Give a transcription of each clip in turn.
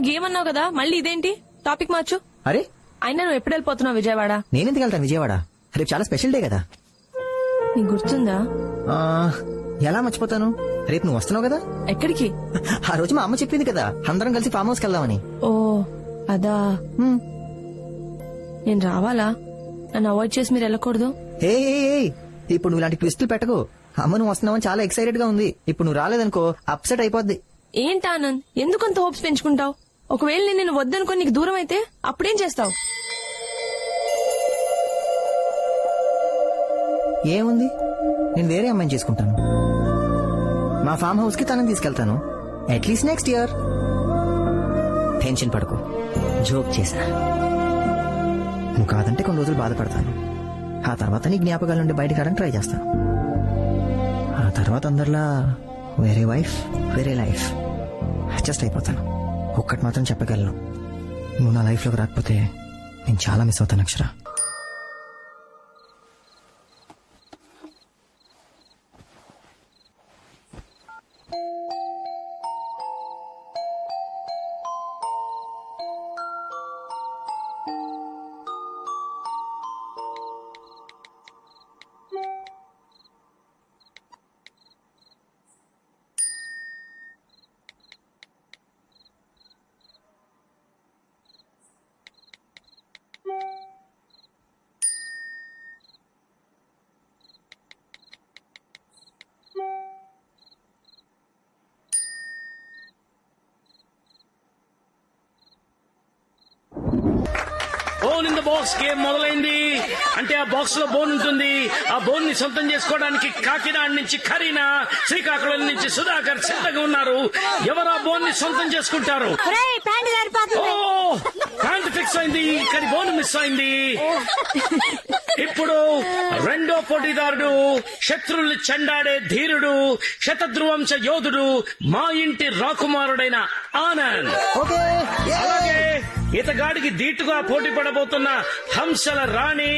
Game అన్నావు కదా మళ్ళీ ఇదేంటి? టాపిక్ మార్చు. అరే. అయినా నువ్వు ఎప్పుడు వెళ్ళిపోతున్నావు విజయవాడ? నేనెందుకు వెళ్తాను విజయవాడ? రేపు చాలా స్పెషల్ డే కదా. నీకు గుర్తుందా? ఆ, ఎలా మర్చిపోతాను? రేపు నువ్వు వస్తున్నావు కదా? ఎక్కడికి? ఆ రోజు మా అమ్మ చెప్పింది కదా అందరం కలిసి ఫామ్ హౌస్కి వెళ్దామని. ఓ అదా? హ్మ్. నేను రావాలా? నన్ను అవాయిడ్ చేసి మీరు వెళ్ళకూడదు? ఇప్పుడు నువ్వు ఇలాంటి ట్విస్టులు పెట్టకు. అమ్మ నువ్వు వస్తున్నావని చాలా ఎక్సైటెడ్గా ఉంది. ఇప్పుడు నువ్వు రాలేదనుకో అప్సెట్ అయిపోద్ది. ఏంటి ఆనంద్? ఎందుకు అంత హోప్స్ పెంచుకుంటావు? ఒకవేళ నేను నిన్ను వద్దనుకొని నీకు దూరం అయితే అప్పుడేం చేస్తావు? ఏముంది? నేను వేరే అమ్మాయిని చేసుకుంటాను. మా ఫామ్ హౌస్కి తనని తీసుకెళ్తాను. At least next year tension పడకు. జోక్ చేశా. నువ్వు కాదంటే కొన్ని రోజులు బాధపడతాను. ఆ తర్వాత నీ జ్ఞాపకాల నుండి బయటకు ట్రై చేస్తాను. ఆ తర్వాత అందరిలా వేరే వైఫ్ వేరే లైఫ్ అడ్జస్ట్ అయిపోతాను. ఒక్కటి మాత్రం చెప్పగలను. నువ్వు నా లైఫ్లోకి రాకపోతే నేను చాలా మిస్ అవుతాను Akshara. Bone in the box game మొదలైంది. అంటే ఆ బాక్స్లో బోన్ ఉంటుంది. ఆ బోన్ని సొంతం చేసుకోవడానికి కాకినాడ నుంచి కరీనా శ్రీకాకుళం నుంచి సుధాకర్ సిద్ధంగా ఉన్నారు. ఎవరు ఆ బోన్ని సొంతం చేసుకుంటారు? ప్యాంట్ ఫిక్స్ అయింది. కానీ బోన్ మిస్ అయింది. ఇప్పుడు రెండో పోటీదారుడు శత్రుల్ని చెండాడే ధీరుడు శతధ్రువంశ యోధుడు మా ఇంటి రాకుమారుడైన ఆనంద్. అలాగే ఇతగాడికి ధీటుగా పోటీ పడబోతున్న హంసల రాణి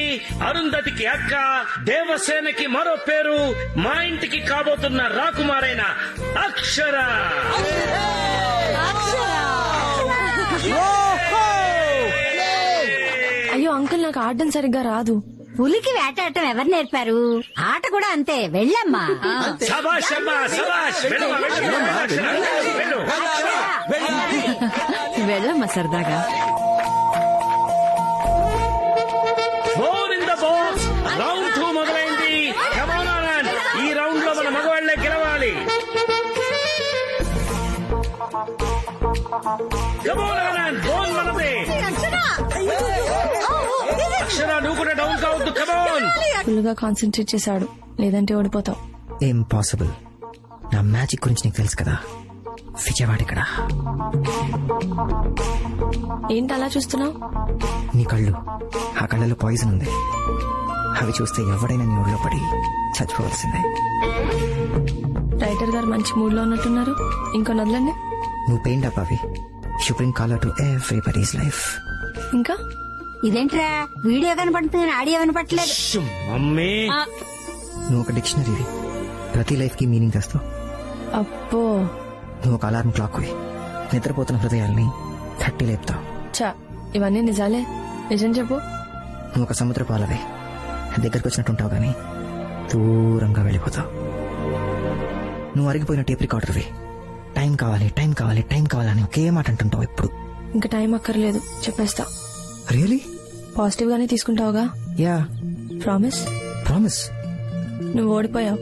అరుంధతికి అక్క దేవసేనకి మరో పేరు మా ఇంటికి కాబోతున్న రాకుమారైన అక్షర. అయ్యో అంకుల్ నాకు ఆడడం సరిగ్గా రాదు. పులికి వేటాడటం ఎవరు నేర్పారు? ఆట కూడా అంతే వెళ్ళమ్మా. వెళ్ళమ్మా, సరదాగా. రౌండ్ టూ మొదలైంది. Come on, Anand. ఈ రౌండ్లో మన మగవాళ్ళే గెలవాలి. Come on, Anand. బోన్ మనదే అక్షర నువ్వు కూడా డౌన్ కావద్దు కమోన్ ఫుల్గా కాన్సన్ట్రేట్ చేశాడు. లేదంటే ఓడిపోతావు. ఇంపాసిబుల్ నా మ్యాజిక్ గురించి నీకు తెలుసు కదా? విజయవాడ ఇక్కడ. ఏంటి అలా చూస్తున్నావు? నీ కళ్ళు ఆ కళ్ళలో పాయిజన్ ఉంది. అవి చూస్తే ఎవడైనా నీ ఊళ్ళో పడి చచ్చిపోవాల్సిందే. రైటర్ గారు మంచి మూడ్లో ఉన్నట్టున్నారు. ఇంకో నదులండి నువ్వు పెయింట్ అప్ అవి you bring colour to everybody's life ఇంకా? ఇదేంట్రా? వీడియో కనపడుతుంది ఆడియో వినపట్లేదు మమ్మీ. నువ్వు ఒక డిక్షనరీవి ప్రతి లైఫ్కి మీనింగ్ తెస్తావు అబ్బో. నువ్వు ఒక అలారం క్లాక్ వి నిద్రపోతున్న హృదయాల్ని తట్టి లేపుతావు. చా ఇవన్నీ నిజాలే. నిజం చెప్పు. నువ్వు ఒక సముద్ర పాలవే దగ్గరకు వచ్చినట్టు ఉంటావు కానీ దూరంగా వెళ్ళిపోతావు. నువ్వు అరిగిపోయిన టేప్ రికార్డర్వి. టైం కావాలి టైం కావాలి టైం కావాలని ఒకే మాట అంటుంటావు ఎప్పుడు? ఇంకా టైం అక్కర్లేదు చెప్పేస్తా. రియలీ పాజిటివ్ గానే తీసుకుంటావుగా? యా ప్రామిస్ ప్రామిస్ నువ్వు ఓడిపోయావు.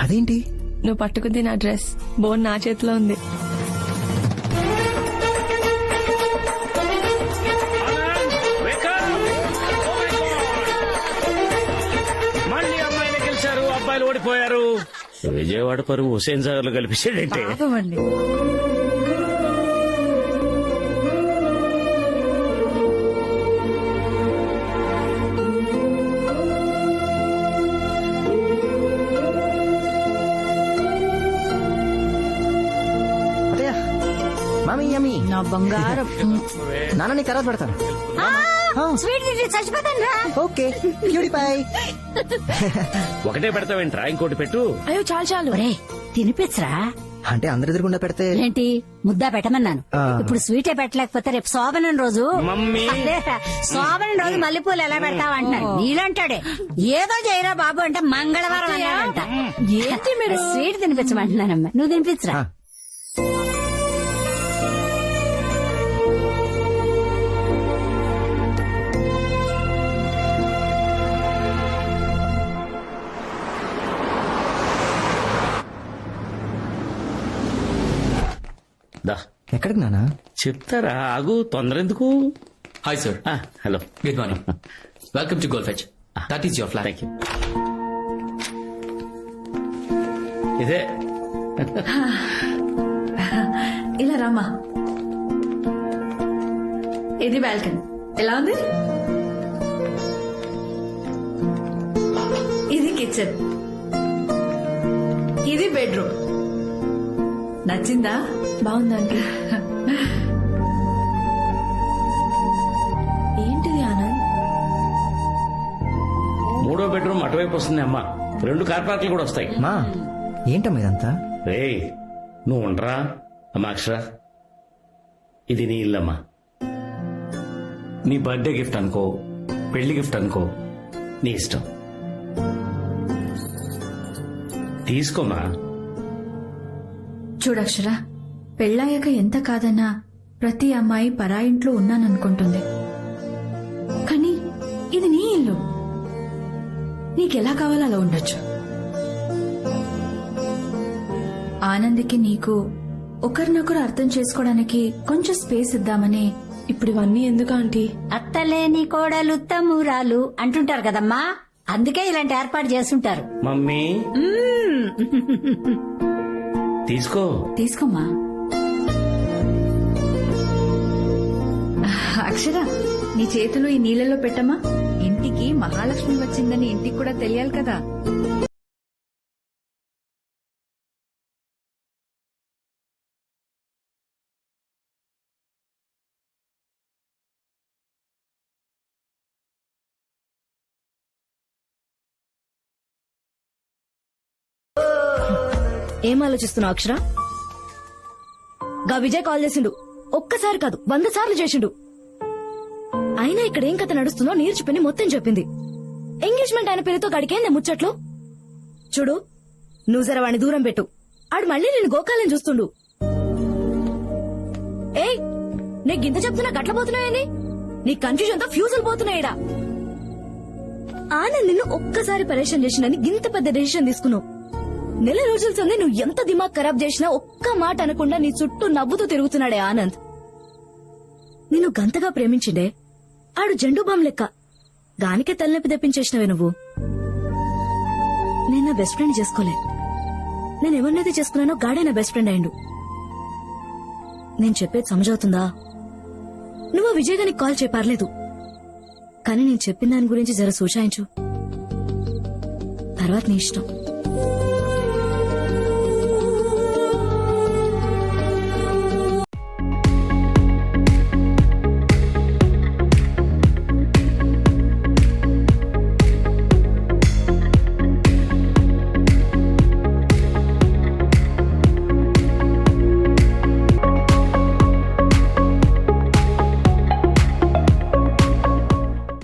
అదేంటి? నువ్వు పట్టుకుంది నా డ్రెస్ బోన్ నా చేతిలో ఉంది. మళ్ళీ అమ్మాయిలు గెలిచారు అబ్బాయిలు ఓడిపోయారు. విజయవాడ పరువు హుసేన్ సాగర్లో కలిపించాడంటే పాపమండి. మామీ యమ్మీ నా బంగారం. నాన్న నీ తర్వాత పెడతాను. స్వీట్ చచ్చిపోతాను ఓకే ఒకటే పెడతావేంట్రా? ఇంకోటి పెట్టు. అయ్యో చాలు చాలు. తినిపించరా? అంటే అందరి ఎదురుగుండా పెడితే ఏంటి? ముద్దా పెట్టమన్నాను. ఇప్పుడు స్వీటే పెట్టలేకపోతే రేపు శోభనం రోజు. మమ్మీ. శోభనం రోజు మల్లెపూలు ఎలా పెడతావు అంటున్నాడు. నీలంటాడే. ఏదో చేయరా బాబు అంటే మంగళవారం అన్నాడంట. ఏంటి మీరు? స్వీట్ తినిపించమంటున్నానమ్మా. నువ్వు తినిపించరా? దా. ఎక్కడికి నానా? చెప్తారా? ఆగు తొందర ఎందుకు sir. ఆ, hello. Good morning. Welcome to Golf Edge. That is your flat. Thank you ఇదే. ఇలా రామా ఇది బాల్కనీ. ఎలా ఉంది? ఇది కిచెన్. ఇది బెడ్రూమ్. నచ్చిందా? బాగుందండి. ఏంటిది ఆనంద్? మూడో బెడ్రూమ్ అటువైపు వస్తుంది అమ్మా. రెండు కార్ పార్కులు కూడా వస్తాయి. మా ఏంటమ్మా ఇదంతా? రే నువ్వు ఉండరా? అమ్మా అక్షర. ఇది నీ ఇల్లమ్మా. నీ బర్త్డే గిఫ్ట్ అనుకో పెళ్ళి గిఫ్ట్ అనుకో నీ ఇష్టం. తీసుకోమా చూడక్షర పెళ్ళాయాక ఎంత కాదన్నా ప్రతి అమ్మాయి పరాయింట్లో ఉన్నాననుకుంటుంది. కానీ ఇది నీ ఇల్లు. నీకెలా కావాలో అలా ఉండొచ్చు. ఆనంద్కి నీకు ఒకరినొకరు అర్థం చేసుకోవడానికి కొంచెం స్పేస్ ఇద్దామని ఇప్పుడు ఇవన్నీ ఎందుకు ఆంటీ? అత్తలేని కోడలు తమ్మురాలు అంటుంటారు కదమ్మా. అందుకే ఇలాంటి ఏర్పాటు చేస్తుంటారు. మమ్మీ. తీసుకో. తీసుకోమ్మా. అక్షర నీ చేతులు ఈ నీళ్ళలో పెట్టమా? ఇంటికి మహాలక్ష్మి వచ్చిందని ఇంటికి కూడా తెలియాలి కదా. ఏం ఆలోచిస్తున్నావు అక్షర? గా విజయ్ కాల్ చేసిండు. ఒక్కసారి కాదు వంద సార్లు చేసిండు. అయినా ఇక్కడ ఏం కథ నడుస్తుందో నేర్చుకుని మొత్తం చెప్పింది. ఎంగేజ్మెంట్ ఆయన పేరుతో గడికేంది ముచ్చట్లు? చూడు నువ్వు జర దూరం పెట్టు. ఆడు మళ్ళీ నేను గోకాలం చూస్తుండు. ఏయ్ నీకు గింత చెప్తున్నా గట్ల పోతున్నాయని నీ కన్ఫ్యూజన్తో ఫ్యూజులు పోతున్నాయిడా ఆనంద్ నిన్ను ఒక్కసారి పరేషన్ చేసినని గింత పెద్ద డెసిషన్ తీసుకున్నావు. నెల రోజుల సందే నువ్వు ఎంత దిమాగ్ ఖరాబ్ చేసినా ఒక్క మాట అనకుండా నీ చుట్టూ నవ్వుతూ తిరుగుతున్నాడే ఆనంద్. నిన్ను గంతగా ప్రేమించిండే ఆడు జెండు బామ్ లెక్క. దానికే తలనొప్పి తెప్పించేసినవే నువ్వు. నేను నా బెస్ట్ ఫ్రెండ్ చేసుకోలే. నేను ఎవరినైతే చేసుకున్నానో గాడే నా బెస్ట్ ఫ్రెండ్ అయిండు. నేను చెప్పేది సమజవుతుందా? నువ్వు విజయ్ గారికి కాల్ చేయ కానీ నేను చెప్పిన దాని గురించి జర సూచాయించు. తర్వాత నీ ఇష్టం.